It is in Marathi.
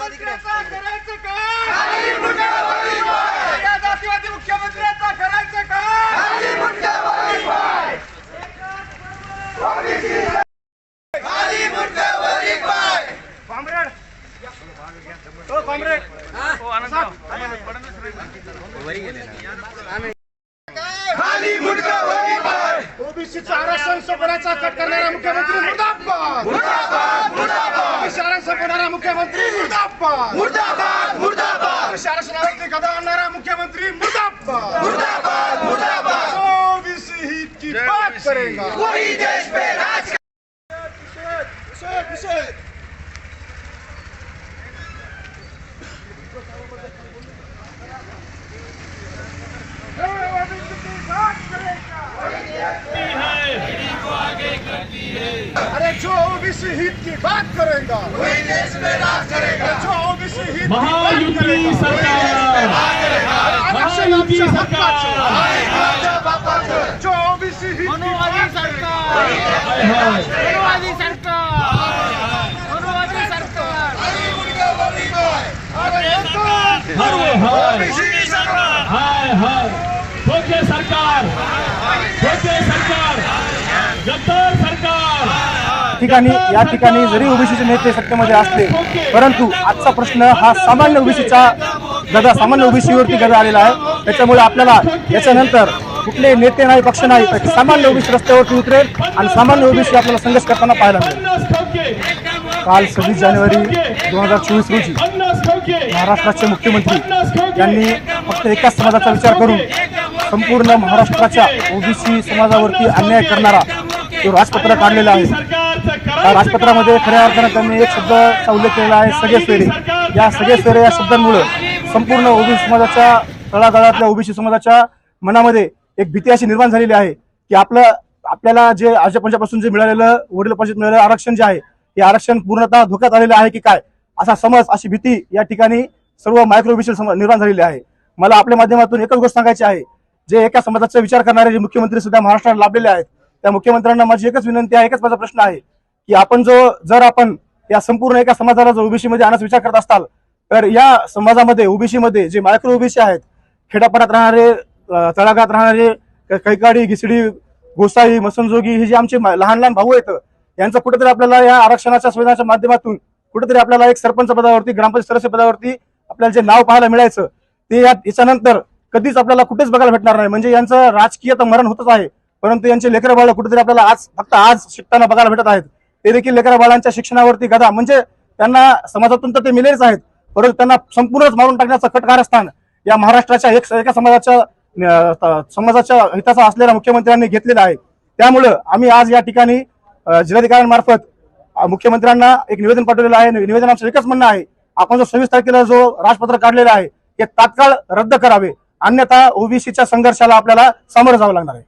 मुख्यमंत्र्याचा करायचं काय या जातीवादी मुख्यमंत्र्याचा करायचं काय कॉम्रेड. हो? कॉम्रेड ओबीसीचं आरक्षण सोपवण्याचा कट करणारा मुख्यमंत्री आरक्षण सोपवणारा मुख्यमंत्री मुर्दाबाद मुर्दाबाद मुर्दाबाद ओबीसी आरक्षणावरती गदा आणणारा मुख्यमंत्री मुर्दाबाद मुर्दाबाद मुर्दाबाद ओबीसी हित की बात करेगा वही देश पे राज OBC हित की बात करेगा। वही देश पे राज करेगा। जो ओबीसी हित महायुती सरकार। महायुती सरकार. जो। ओबीसी हित बात करेगा। अनुवादी सरकार। अनुवादी सरकार। अरे एकच. हाय हाय हाय हाय। ठोके सरकार। ठोके सरकार। गद्दार सरकार। ठिकाणी या ठिकाणी जरी ओबीसीचे नेते सत्तेमध्ये असले परंतु आजचा प्रश्न हा सामान्य ओबीसीचा गदा सामान्य ओबीसीवरती गदा आलेला आहे. त्याच्यामुळे आपल्याला याच्यानंतर कुठले नेते नाही पक्ष नाही तर सामान्य ओबीसी रस्त्यावरती उतरेल आणि सामान्य ओबीसी आपल्याला संघर्ष करताना पाहायला मिळेल. काल सव्वीस जानेवारी दोन हजार चोवीस रोजी महाराष्ट्राचे मुख्यमंत्री यांनी फक्त एकाच समाजाचा विचार करून संपूर्ण महाराष्ट्राच्या ओबीसी समाजावरती अन्याय करणारा तो राजपत्र काढलेला आहे राजपत्रामध्ये खऱ्या अर्थानं त्यांनी एक शब्दाचा उल्लेख केलेला आहे सगळे फेरे. या सगळे फेरे या शब्दांमुळे संपूर्ण ओबीसी समाजाच्या तळागाळातल्या ओबीसी समाजाच्या मनामध्ये एक भीती अशी निर्माण झालेली आहे की आपलं आपल्याला जे आजच्या पंजापासून जे मिळालेलं वडील पंचायत मिळालेलं आरक्षण जे आहे हे आरक्षण पूर्णतः धोक्यात आलेलं आहे की काय? असा समज अशी भीती या ठिकाणी सर्व मायक्रो ओबीसी निर्माण झालेली आहे. मला आपल्या माध्यमातून एकच गोष्ट सांगायची आहे जे एका समाजाचा विचार करणारे जे मुख्यमंत्री सुद्धा महाराष्ट्रात लाभलेले आहेत त्या मुख्यमंत्र्यांना माझी एकच विनंती आहे एकच माझा प्रश्न आहे की आपण जो जर आपण या संपूर्ण एका समाजाला जर ओबीसी मध्ये आणण्याचा विचार करत असाल तर या समाजामध्ये ओबीसी मध्ये जे मायक्रो ओबीसी आहेत खेड्यापाड्यात राहणारे तळागात राहणारे कैकाडी घिसडी गोसाई मसनजोगी हे जे आमचे लहान लहान भाऊ आहेत यांचं कुठेतरी आपल्याला या आरक्षणाच्या संविधानाच्या माध्यमातून कुठेतरी आपल्याला एक सरपंच पदावरती ग्रामपंचायत सदस्य पदावरती आपल्याला जे नाव पाहायला मिळायचं ते याच्यानंतर कधीच आपल्याला कुठेच बघायला भेटणार नाही. म्हणजे यांचं राजकीय तर मरण होतच आहे. परंतु यांचे लेकर बाळ कुठेतरी आपल्याला आज फक्त आज शिकताना बघायला भेटत आहेत. ते देखील लेकर बाळांच्या शिक्षणावरती गदा म्हणजे त्यांना समाजातून तर ते मिलेच आहेत परंतु त्यांना संपूर्णच मारून टाकण्याचं कटकारस्थान या महाराष्ट्राच्या एक एका समाजाच्या समाजाच्या हिताचा असलेल्या मुख्यमंत्र्यांनी घेतलेला आहे. त्यामुळं आम्ही आज या ठिकाणी जिल्हाधिकाऱ्यांमार्फत मुख्यमंत्र्यांना एक निवेदन पाठवलेलं आहे. निवेदन आमचं एकच म्हणणं आहे आपण जो सव्वीस तारखेला जो राजपत्र काढलेला आहे ते तात्काळ रद्द करावे. अन्यथा ओबीसीच्या संघर्षाला आपल्याला सामोरं जावं लागणार आहे.